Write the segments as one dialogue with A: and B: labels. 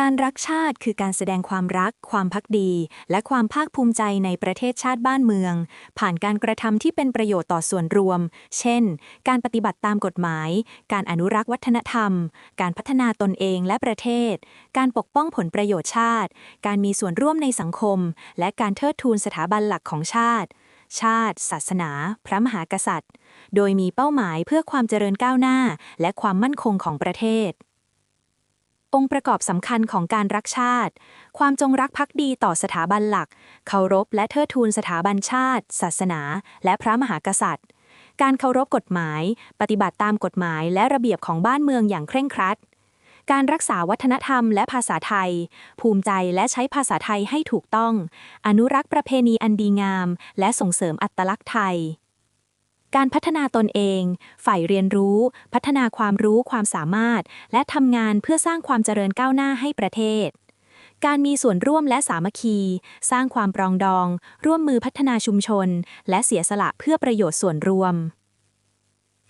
A: การรักชาติคือการแสดงความรัก ความพักดี และความภาคภูมิใจในประเทศชาติบ้านเมือง ผ่านการกระทำที่เป็นประโยชน์ต่อส่วนรวม เช่น การปฏิบัติตามกฎหมาย การอนุรักษ์วัฒนธรรม การพัฒนาตนเองและประเทศ การปกป้องผลประโยชน์ชาติ การมีส่วนร่วมในสังคม และการเทิดทูนสถาบันหลักของชาติ ชาติ ศาสนา พระมหากษัตริย์ โดยมีเป้าหมายเพื่อความเจริญก้าวหน้า และความมั่นคงของประเทศ องค์ประกอบสำคัญของการรักชาติ ความจงรักภักดีต่อสถาบันหลัก เคารพและเทิดทูนสถาบันชาติ ศาสนา และพระมหากษัตริย์ การเคารพกฎหมาย ปฏิบัติตามกฎหมายและระเบียบของบ้านเมืองอย่างเคร่งครัด การรักษาวัฒนธรรมและภาษาไทย ภูมิใจและใช้ภาษาไทยให้ถูกต้อง อนุรักษ์ประเพณีอันดีงาม และส่งเสริมอัตลักษณ์ไทย การพัฒนาตนเอง ฝ่ายเรียนรู้ พัฒนาความรู้ความสามารถ และทำงานเพื่อสร้างความเจริญก้าวหน้าให้ประเทศ การมีส่วนร่วมและสามัคคี สร้างความปรองดอง ร่วมมือพัฒนาชุมชน และเสียสละเพื่อประโยชน์ส่วนรวม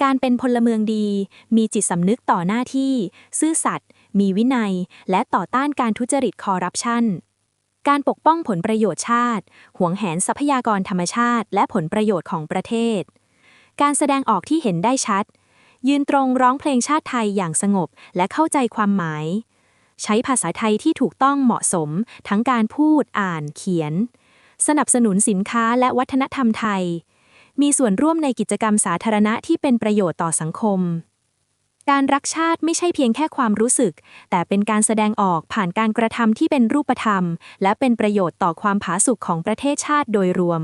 A: การเป็นพลเมืองดี มีจิตสำนึกต่อหน้าที่ ซื่อสัตย์ มีวินัย และต่อต้านการทุจริตคอร์รัปชัน การปกป้องผลประโยชน์ชาติ หวงแหนทรัพยากรธรรมชาติ และผลประโยชน์ของประเทศ การแสดงออกที่เห็นได้ชัด ยืนตรงร้องเพลงชาติไทยอย่างสงบและเข้าใจความหมาย ใช้ภาษาไทยที่ถูกต้องเหมาะสม ทั้งการพูดอ่านเขียน สนับสนุนสินค้าและวัฒนธรรมไทย มีส่วนร่วมในกิจกรรมสาธารณะที่เป็นประโยชน์ต่อสังคมการรักชาติไม่ใช่เพียงแค่ความรู้สึก แต่เป็นการแสดงออกผ่านการกระทำที่เป็นรูปธรรม และเป็นประโยชน์ต่อความผาสุกของประเทศชาติโดยรวม